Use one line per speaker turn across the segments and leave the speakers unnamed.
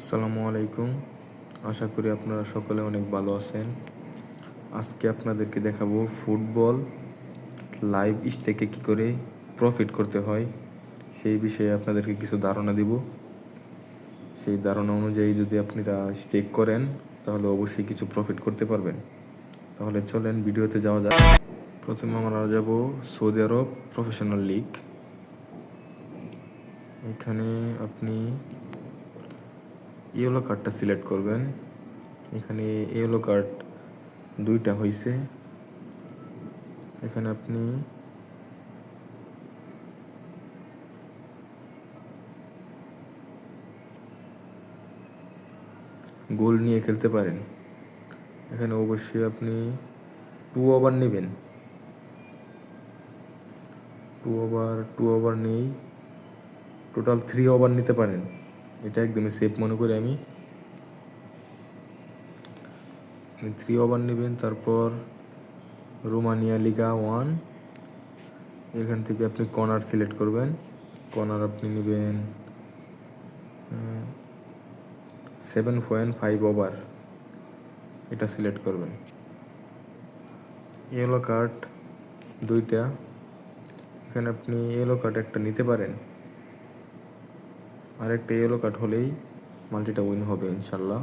আসসালামু আলাইকুম। আশা করি আপনারা সকলে অনেক ভালো আছেন। আজকে আপনাদেরকে দেখাবো ফুটবল লাইভ স্টেকে কী করে প্রফিট করতে হয়, সেই বিষয়ে আপনাদেরকে কিছু ধারণা দিব। সেই ধারণা অনুযায়ী যদি আপনারা স্টেক করেন, তাহলে অবশ্যই কিছু প্রফিট করতে পারবেন। তাহলে চলেন ভিডিওতে যাওয়া যাক। প্রথমে আমরা যাব সৌদি আরব প্রফেশনাল লিগ এখানে আপনি ইয়েলো কার্ডটা সিলেক্ট করবেন। এখানে ইয়েলো কার্ড দুইটা হয়েছে এখানে আপনি গোল নিয়ে খেলতে পারেন। এখানে অবশ্যই আপনি টু ওভার নেবেন। টু ওভার টু ওভার নেই টোটাল থ্রি ওভার নিতে পারেন। এটা একদমই সেফ মনে করি আমি। থ্রি ওভার নেবেন, তারপর রোমানিয়া লিগা ওয়ান এখান থেকে আপনি কর্নার সিলেক্ট করবেন। কর্নার আপনি নেবেন সেভেন পয়েন্ট ফাইভ ওভার এটা সিলেক্ট করবেন। ইয়েলো কার্ড দুইটা। এখানে আপনি ইয়েলো কার্ড একটা নিতে পারেন। আর একটা ইয়েলো কার্ড হলেই মাল্টিটা উইন হবে ইনশাল্লাহ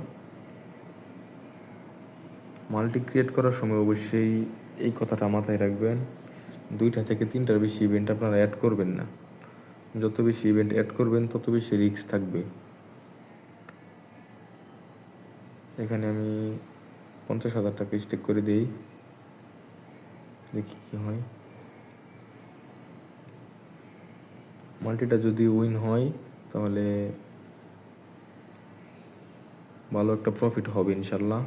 মাল্টি ক্রিয়েট করার সময় অবশ্যই এই কথাটা মাথায় রাখবেন। দুইটা থেকে তিনটার বেশি ইভেন্ট আপনারা অ্যাড করবেন না। যত বেশি ইভেন্ট অ্যাড করবেন, তত বেশি রিস্ক থাকবে। এখানে আমি পঞ্চাশ হাজার টাকা স্টেক করে দিই। দেখি কি হয়। মাল্টিটা যদি উইন হয় তাহলে ভালো একটা প্রফিট হবে ইনশাল্লাহ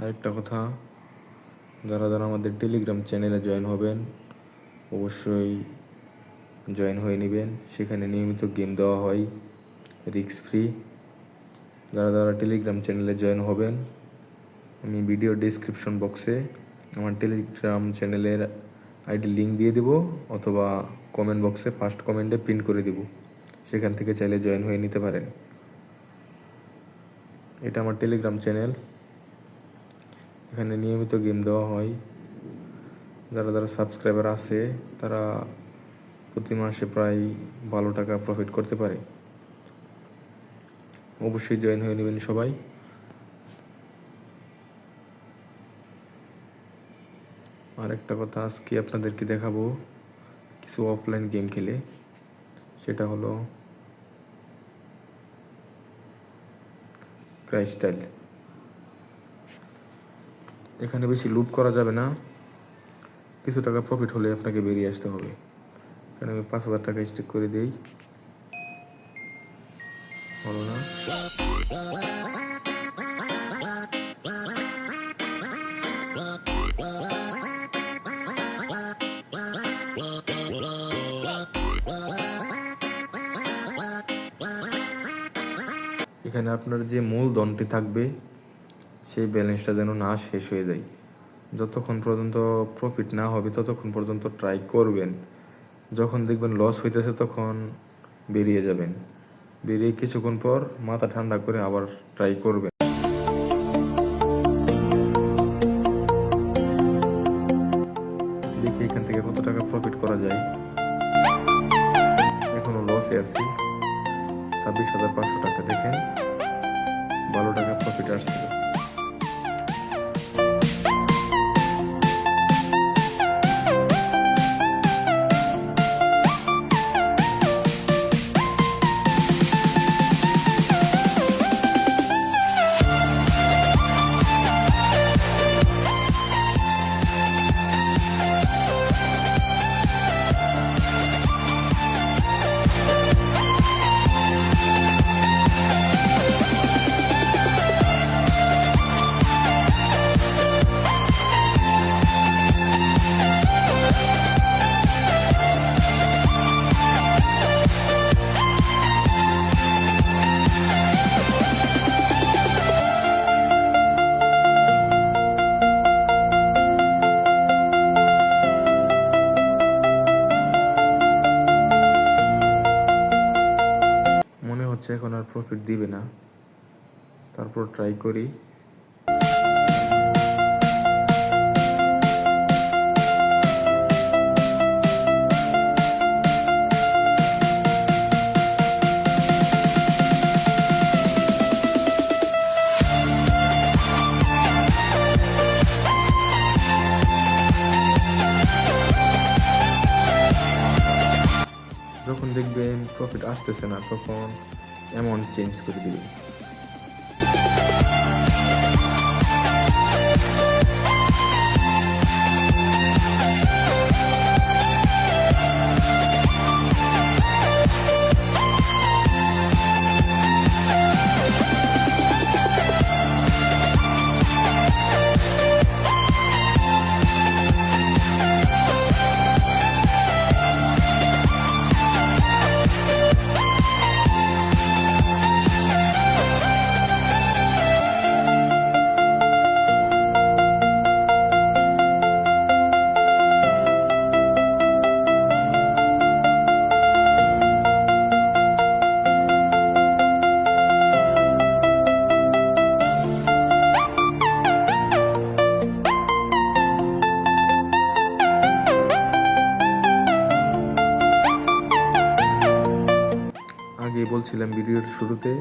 আরেকটা কথা, যারা যারা আমাদের টেলিগ্রাম চ্যানেলে জয়েন হবেন, অবশ্যই জয়েন হয়ে নেবেন। সেখানে নিয়মিত গেম দেওয়া হয় রিক্স ফ্রি যারা যারা টেলিগ্রাম চ্যানেলে জয়েন হবেন, আমি ভিডিও ডিসক্রিপশন বক্সে আমার টেলিগ্রাম চ্যানেলের আইডি লিঙ্ক দিয়ে দেব, অথবা কমেন্ট বক্সে ফার্স্ট কমেন্টে পিন করে দেব। সেখান থেকে চাইলে জয়েন হয়ে নিতে পারেন। এটা আমার টেলিগ্রাম চ্যানেল এখানে নিয়মিত গেম দেওয়া হয়। যারা যারা সাবস্ক্রাইবার আছে, তারা প্রতি মাসে প্রায় ভালো টাকা প্রফিট করতে পারে। অবশ্যই জয়েন হয়ে নেবেন সবাই। আর একটা কথা আজকে আপনাদেরকে দেখাবো, কিছু অফলাইন গেম খেলে। সেটা হলো ক্রাইস্টাইল। এখানে বেশি লুপ করা যাবে না। কিছু টাকা প্রফিট হলে আপনাকে বেরিয়ে আসতে হবে। এখানে আমি পাঁচ হাজার টাকা স্টিক করে দিই। হলো না? এখানে আপনার যে মূল দনটি থাকবে, সেই ব্যালেন্সটা যেন না শেষ হয়ে যায়। যতক্ষণ পর্যন্ত প্রফিট না হবে, ততক্ষণ পর্যন্ত ট্রাই করবেন। যখন দেখবেন লস হইতেছে, তখন বেরিয়ে যাবেন। বেরিয়ে কিছুক্ষণ পর মাথা ঠান্ডা করে আবার ট্রাই করবেন। দেখি এখান থেকে কত টাকা প্রফিট করা যায়। এখনও লসে আছি। ছাব্বিশ হাজার পাঁচশো টাকা, দেখেন। বারো টাকা প্রফিট আসছে। হচ্ছে এখন আর প্রফিট দিবে না। তারপর ট্রাই করি। যখন দেখবেন প্রফিট আসতেছে না, তখন レモンチン作っビくる。বলছিলাম ভিডিওর শুরুতে।